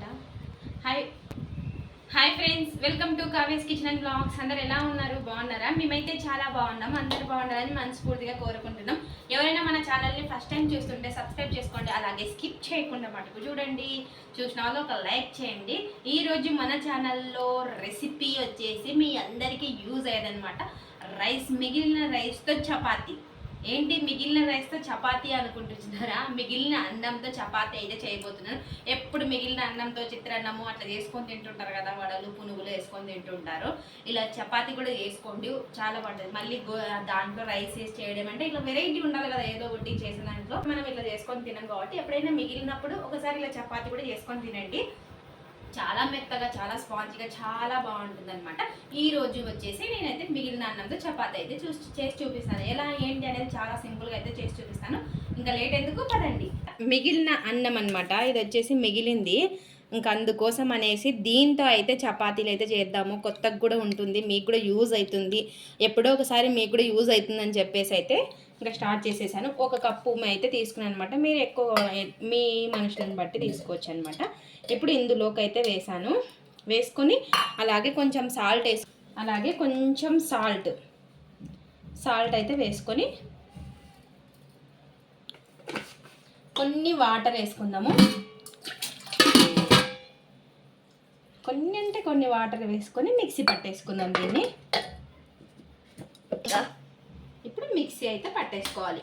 అనమాట hi hi friends welcome to Kavya's kitchen and blogs అందరు ఎలా ఉన్నారు? బాగున్నారా? మేమైతే చాలా బాగున్నాం. అందరు బాగుండాలని మనస్ఫూర్తిగా కోరుకుంటున్నాం. ఎవరైనా మన ఛానల్ని ఫస్ట్ టైం చూస్తుంటే సబ్స్క్రైబ్ చేసుకోండి. అలాగే స్కిప్ చేయకుండా మటుకు చూడండి. చూసిన వాళ్ళు ఒక లైక్ చేయండి. ఈరోజు మన ఛానల్లో రెసిపీ వచ్చేసి మీ అందరికీ యూజ్ అయ్యేదనమాట రైస్ మిగిలిన రైస్తో చపాతీ. ఏంటి మిగిలిన రైస్తో చపాతీ అనుకుంటున్నారా? మిగిలిన అన్నంతో చపాతీ అయితే చేయబోతున్నాను ఎప్పుడు మిగిలిన అన్నంతో చిత్రాన్నము అట్లా చేసుకొని తింటుంటారు కదా వడలు పునుగులు వేసుకొని తింటుంటారు. ఇలా చపాతీ కూడా చేసుకోండి చాలా బాగుంటుంది. మళ్ళీ గో- దాంట్లో రైస్ వేసి చేయడం అంటే ఇలా వెరైటీ ఉండాలి కదా ఏదో ఒకటి చేసిన దాంట్లో. మనం ఇట్లా చేసుకొని తినం కాబట్టి ఎప్పుడైనా మిగిలినప్పుడు ఒకసారి ఇలా చపాతీ కూడా చేసుకొని తినండి. చాలా మెత్తగా చాలా స్పాంజ్గా చాలా బాగుంటుంది అనమాట ఈ రోజు వచ్చేసి నేనైతే మిగిలిన అన్నంతో చపాతి అయితే చూసి చేసి చూపిస్తాను. ఎలా ఏంటి అనేది చాలా సింపుల్గా అయితే చేసి చూపిస్తాను. ఇంకా లేట్ ఎందుకు? పదండి. మిగిలిన అన్నం అనమాట ఇది వచ్చేసి మిగిలింది. ఇంకా అందుకోసం అనేసి దీంతో అయితే చపాతీలు అయితే చేద్దాము. కొత్తగా కూడా ఉంటుంది. మీకు కూడా యూజ్ అవుతుంది. ఎప్పుడో ఒకసారి మీకు కూడా యూజ్ అవుతుందని చెప్పేసి అయితే ఇంకా స్టార్ట్ చేసేసాను. ఒక కప్పు అయితే తీసుకున్నాను అనమాట మీరు ఎక్కువ మీ మనుషులను బట్టి తీసుకోవచ్చు అనమాట ఇప్పుడు ఇందులోకి అయితే వేసాను. వేసుకొని అలాగే కొంచెం సాల్ట్ వేసు అలాగే కొంచెం సాల్ట్. సాల్ట్ అయితే వేసుకొని కొన్ని వాటర్ వేసుకుందాము. కొన్ని అంటే కొన్ని వాటర్ వేసుకొని మిక్సీ పట్టేసుకుందాం దీన్ని. మిక్సీ అయితే పట్టేసుకోవాలి.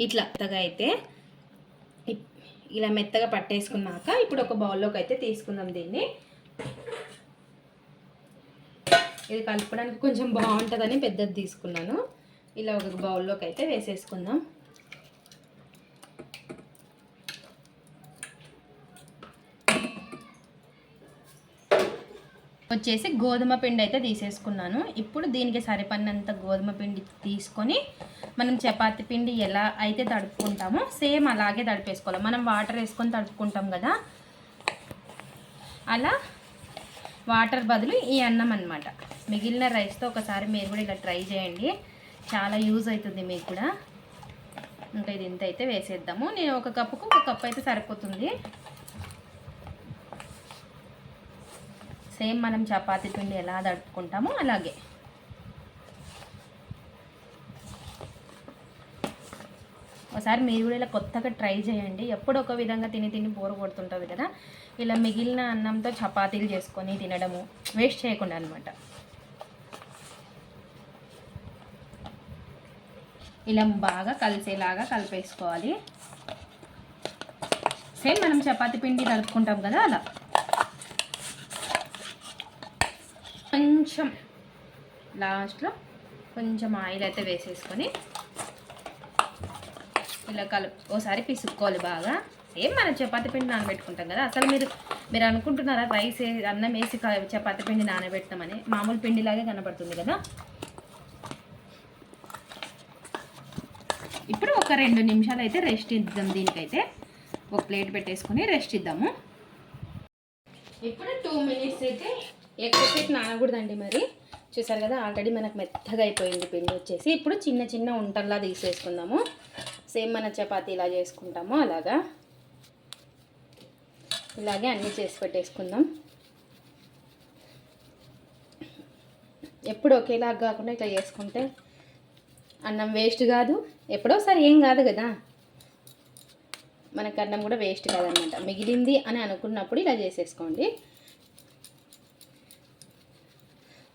ఇట్లా మెత్తగా అయితే ఇప్- ఇలా మెత్తగా పట్టేసుకున్నాక ఇప్పుడు ఒక బౌల్లోకి అయితే తీసుకుందాం దీన్ని. ఇది కలుపుకోవడానికి కొంచెం బాగుంటుందని పెద్దది తీసుకున్నాను. ఇలా ఒక బౌల్లోకి అయితే వేసేసుకుందాం. వచ్చేసి గోధుమ పిండి అయితే తీసేసుకున్నాను. ఇప్పుడు దీనికి సరిపడినంత గోధుమ పిండి తీసుకొని మనం చపాతి పిండి ఎలా అయితే తడుపుకుంటామో సేమ్ అలాగే తడిపేసుకోవాలి. మనం వాటర్ వేసుకొని తడుపుకుంటాం కదా. అలా వాటర్ బదులు ఈ అన్నం అనమాట మిగిలిన రైస్తో ఒకసారి మీరు కూడా ఇలా ట్రై చేయండి. చాలా యూజ్ అవుతుంది మీకు కూడా. ఇంకా ఇది ఇంత అయితే వేసేద్దాము. నేను ఒక కప్పుకు ఒక కప్పు అయితే సరిపోతుంది. సేమ్ మనం చపాతీ పిండి ఎలా తడుపుకుంటామో అలాగే. ఒకసారి మీరు కూడా ఇలా కొత్తగా ట్రై చేయండి. ఎప్పుడు ఒక విధంగా తిని తిని బోరు కొడుతుంటుంది కదా. ఇలా మిగిలిన అన్నంతో చపాతీలు చేసుకొని తినడము వేస్ట్ చేయకుండా అనమాట ఇలా బాగా కలిసేలాగా కలిపేసుకోవాలి. సేమ్ మనం చపాతి పిండి తడుపుకుంటాం కదా అలా. కొంచెం లాస్ట్లో కొంచెం ఆయిల్ అయితే వేసేసుకొని ఇలా కలుపు ఓసారి పిసుక్కోవాలి బాగా. సేమ్ మనం చపాతి పిండి నానబెట్టుకుంటాం కదా అసలు మీరు మీరు అనుకుంటున్నారా రైస్ అన్నం వేసి క- చపాతి పిండి నానబెడతామని? మామూలు పిండిలాగే కనబడుతుంది కదా. ఇప్పుడు ఒక రెండు నిమిషాలు అయితే రెస్ట్ ఇద్దాం దీనికైతే. ఒక ప్లేట్ పెట్టేసుకొని రెస్ట్ ఇద్దాము. ఇప్పుడు టూ మినిట్స్ అయితే ఎక్కువసేపు నానకూడదండి మరి. చూసారు కదా ఆల్రెడీ మనకు మెత్తగా అయిపోయింది పిండి వచ్చేసి. ఇప్పుడు చిన్న చిన్న ఉంటల్లా తీసేసుకుందాము. సేమ్ మన చపాతీ ఇలా చేసుకుంటాము అలాగా. ఇలాగే అన్నీ చేసి పెట్టేసుకుందాం. ఎప్పుడు ఒకేలాగా కాకుండా ఇట్లా చేసుకుంటే అన్నం వేస్ట్ కాదు. ఎప్పుడోసారి ఏం కాదు కదా. మనకు అన్నం కూడా వేస్ట్ కాదనమాట. మిగిలింది అని అనుకున్నప్పుడు ఇలా చేసేసుకోండి.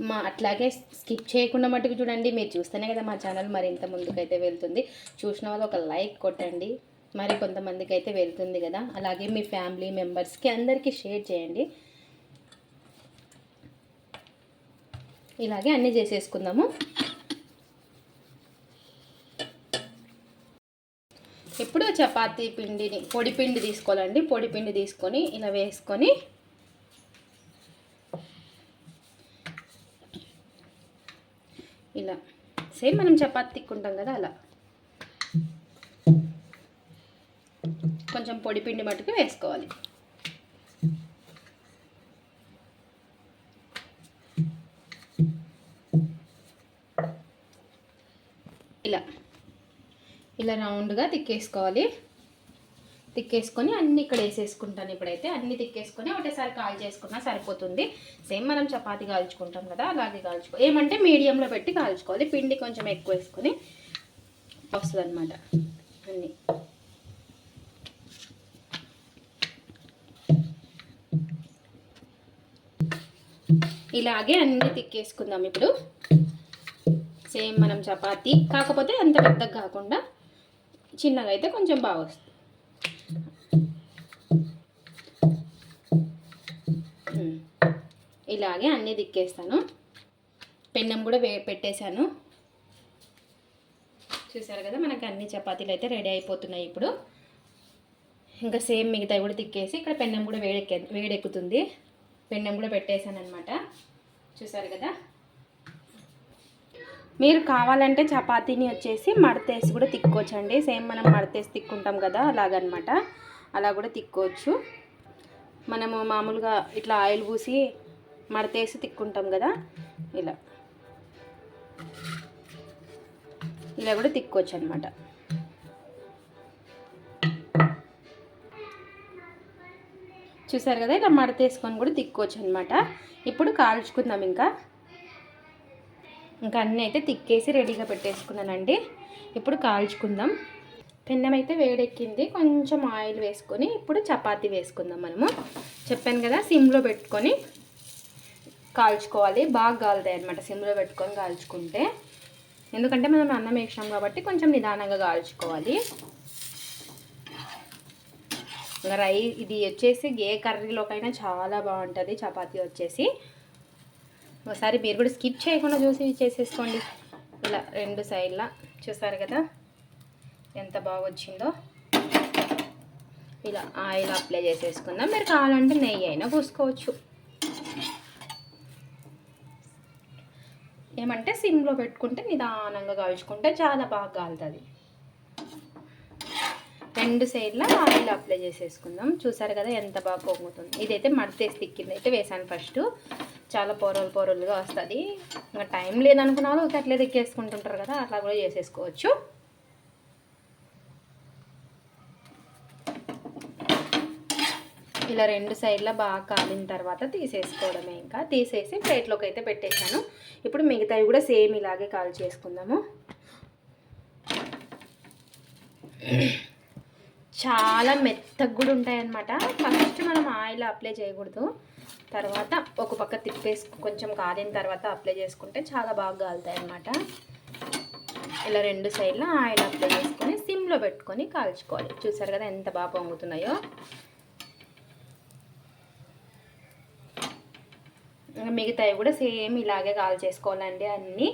మా అట్లాగే స్కిప్ చేయకుండా మటుకు చూడండి. మీరు చూస్తేనే కదా మా ఛానల్ మరింత ముందుకైతే వెళ్తుంది. చూసిన వాళ్ళు ఒక లైక్ కొట్టండి. మరి కొంతమందికి అయితే వెళ్తుంది కదా. అలాగే మీ ఫ్యామిలీ మెంబర్స్కి అందరికీ షేర్ చేయండి. ఇలాగే అన్నీ చేసేసుకుందాము. ఇప్పుడు చపాతీ పిండిని పొడి పిండి తీసుకోవాలండి. పొడి పిండి తీసుకొని ఇలా వేసుకొని ఇలా. సేమ్ మనం చపాతి తిక్కుంటాం కదా అలా. కొంచెం పొడి పిండి మటుకు వేసుకోవాలి. ఇలా. ఇలా రౌండ్గా తిక్కేసుకోవాలి. తిక్కేసుకొని అన్ని ఇక్కడ వేసేసుకుంటాను ఇప్పుడైతే. అన్ని తిక్కేసుకొని ఒకటేసారి కాల్ చేసుకున్నా సరిపోతుంది. సేమ్ మనం చపాతి కాల్చుకుంటాం కదా అలాగే కాల్చుకో ఏమంటే మీడియంలో పెట్టి కాల్చుకోవాలి. పిండి కొంచెం ఎక్కువ వేసుకొని వస్తుంది అనమాట అన్నీ. ఇలాగే అన్నీ తిక్కేసుకుందాం ఇప్పుడు. సేమ్ మనం చపాతి కాకపోతే అంత పెద్దగా కాకుండా చిన్నగా అయితే కొంచెం బాగా వస్తుంది. ఇలాగే అన్నీ తిక్కేస్తాను పెన్నం కూడా వే పెట్టేశాను. చూసారు కదా మనకి అన్ని చపాతీలు అయితే రెడీ అయిపోతున్నాయి ఇప్పుడు. ఇంకా సేమ్ మిగతావి కూడా తిక్కేసి ఇక్కడ పెన్నం కూడా వేడెక్కే వేడెక్కుతుంది. పెన్నం కూడా పెట్టేశాను అనమాట చూసారు కదా? మీరు కావాలంటే చపాతీని వచ్చేసి మడతేసి కూడా తిక్కోవచ్చండి. సేమ్ మనం మడతేసి తిక్కుంటాం కదా అలాగనమాట అలా కూడా తిక్కోవచ్చు. మనము మామూలుగా ఇట్లా ఆయిల్ పూసి మడతేసి తిక్కుంటాం కదా? ఇలా. ఇలా కూడా తిక్కోవచ్చు అనమాట చూసారు కదా? ఇలా మడతేసుకొని కూడా తిక్కోవచ్చు అనమాట ఇప్పుడు కాల్చుకుందాం ఇంకా. ఇంకా అన్నీ అయితే తిక్కేసి రెడీగా పెట్టేసుకున్నానండి. ఇప్పుడు కాల్చుకుందాం. పెన్నం అయితే వేడెక్కింది. కొంచెం ఆయిల్ వేసుకొని ఇప్పుడు చపాతీ వేసుకుందాం మనము. చెప్పాను కదా సిమ్లో పెట్టుకొని. కాల్చుకోవాలి. బాగా కాలుతాయి అనమాట సిమ్లో పెట్టుకొని కాల్చుకుంటే. ఎందుకంటే మనం అన్నం వేసాం కాబట్టి కొంచెం నిదానంగా కాల్చుకోవాలి. రై ఇది వచ్చేసి ఏ కర్రీలోకైనా చాలా బాగుంటుంది. చపాతీ వచ్చేసి. ఒకసారి మీరు కూడా స్కిప్ చేయకుండా చూసి చేసేసుకోండి. ఇలా రెండు సైడ్లా చూసారు కదా? ఎంత బాగా వచ్చిందో. ఇలా ఆయిల్ అప్లై చేసేసుకుందాం. మీరు కావాలంటే నెయ్యి అయినా పూసుకోవచ్చు. ఏమంటే సిమ్లో పెట్టుకుంటే నిదానంగా కాల్చుకుంటే చాలా బాగా కాలుతుంది. రెండు సైడ్ల ఆయిల్ అప్లై చేసేసుకుందాం. చూసారు కదా ఎంత బాగా పొంగుతుంది. ఇదైతే మడతేసి తిక్కింది అయితే వేసాను ఫస్ట్. చాలా పొరలు పొరలుగా వస్తుంది. ఇంకా టైం లేదనుకున్న వాళ్ళు అట్లే తిక్కేసుకుంటుంటారు కదా అట్లా కూడా చేసేసుకోవచ్చు. ఇలా రెండు సైడ్ల బాగా కాలిన తర్వాత తీసేసుకోవడమే ఇంకా. తీసేసి ప్లేట్లోకి అయితే పెట్టేశాను. ఇప్పుడు మిగతావి కూడా సేమ్ ఇలాగే కాల్ చేసుకుందాము. చాలా మెత్తగా కూడా ఉంటాయన్నమాట. ఫస్ట్ మనం ఆయిల్ అప్లై చేయకూడదు. తర్వాత ఒక పక్క తిప్పేసి కొంచెం కాలిన తర్వాత అప్లై చేసుకుంటే చాలా బాగా కాలుతాయి అన్నమాట ఇలా రెండు సైడ్ల ఆయిల్ అప్లై చేసుకొని సిమ్లో పెట్టుకొని కాల్చుకోవాలి. చూసారు కదా ఎంత బాగా పొంగుతున్నాయో ఇంకా మిగతావి కూడా సేమ్ ఇలాగే కాల్ చేసుకోవాలండి అన్నీ.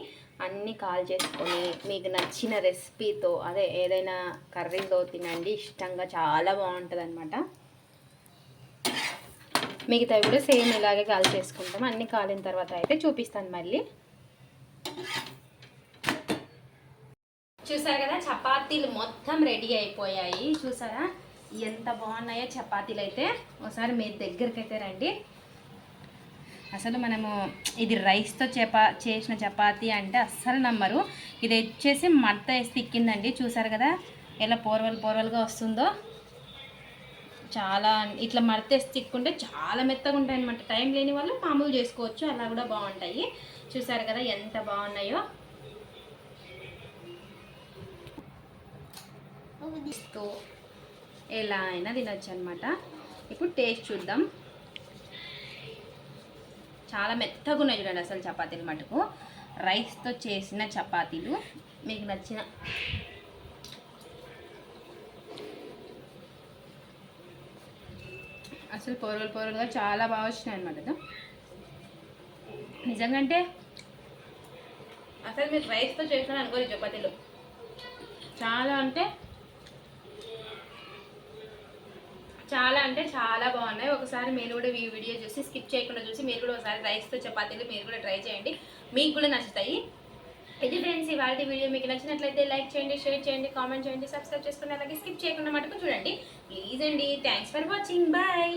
అన్నీ కాల్ చేసుకొని మీకు నచ్చిన రెసిపీతో అదే ఏదైనా కర్రీతో తినండి. ఇష్టంగా చాలా బాగుంటుంది అనమాట మిగతావి కూడా సేమ్ ఇలాగే కాల్ చేసుకుంటాం. అన్నీ కాలిన తర్వాత అయితే చూపిస్తాను మళ్ళీ. చూసారు కదా? చపాతీలు మొత్తం రెడీ అయిపోయాయి. చూసారా? ఎంత బాగున్నాయో చపాతీలు అయితే. ఒకసారి మీ దగ్గరికి అయితే రండి. అసలు మనము ఇది రైస్తో చపా చేసిన చపాతీ అంటే అస్సలు నమ్మరు. ఇది వచ్చేసి మడత వేసి తిక్కిందండి. చూసారు కదా ఎలా పోరవలు పోరవలుగా వస్తుందో? చాలా ఇట్లా మడతేసి తిక్కుంటే చాలా మెత్తగా ఉంటాయి అనమాట టైం లేని వాళ్ళు మామూలు చేసుకోవచ్చు. అలా కూడా బాగుంటాయి. చూసారు కదా ఎంత బాగున్నాయో. ఎలా అయినా తినొచ్చు అనమాట ఇప్పుడు టేస్ట్ చూద్దాం. చాలా మెత్తగా ఉన్నాయి చూడండి అసలు చపాతీలు మటుకు. రైస్తో చేసిన చపాతీలు. మీకు నచ్చిన అసలు పొరలు పొరలుగా చాలా బాగా వచ్చినాయి అనమాట నిజంగా అంటే అసలు మీరు రైస్తో చేసిన అనుకోరు ఈ చపాతీలు. చాలా అంటే చాలా అంటే చాలా బాగున్నాయి. ఒకసారి మీరు కూడా ఈ వీడియో చూసి స్కిప్ చేయకుండా చూసి మీరు కూడా ఒకసారి రైస్తో చపాతీలు మీరు కూడా ట్రై చేయండి. మీకు కూడా నచ్చుతాయి. ఇది ఫ్రెండ్స్ ఇవాళ వీడియో మీకు నచ్చినట్లయితే లైక్ చేయండి షేర్ చేయండి కామెంట్ చేయండి సబ్స్క్రైబ్ చేసుకుని అలాగే స్కిప్ చేయకుండా మటుకు చూడండి. ప్లీజ్ అండి. Thanks for watching. బాయ్.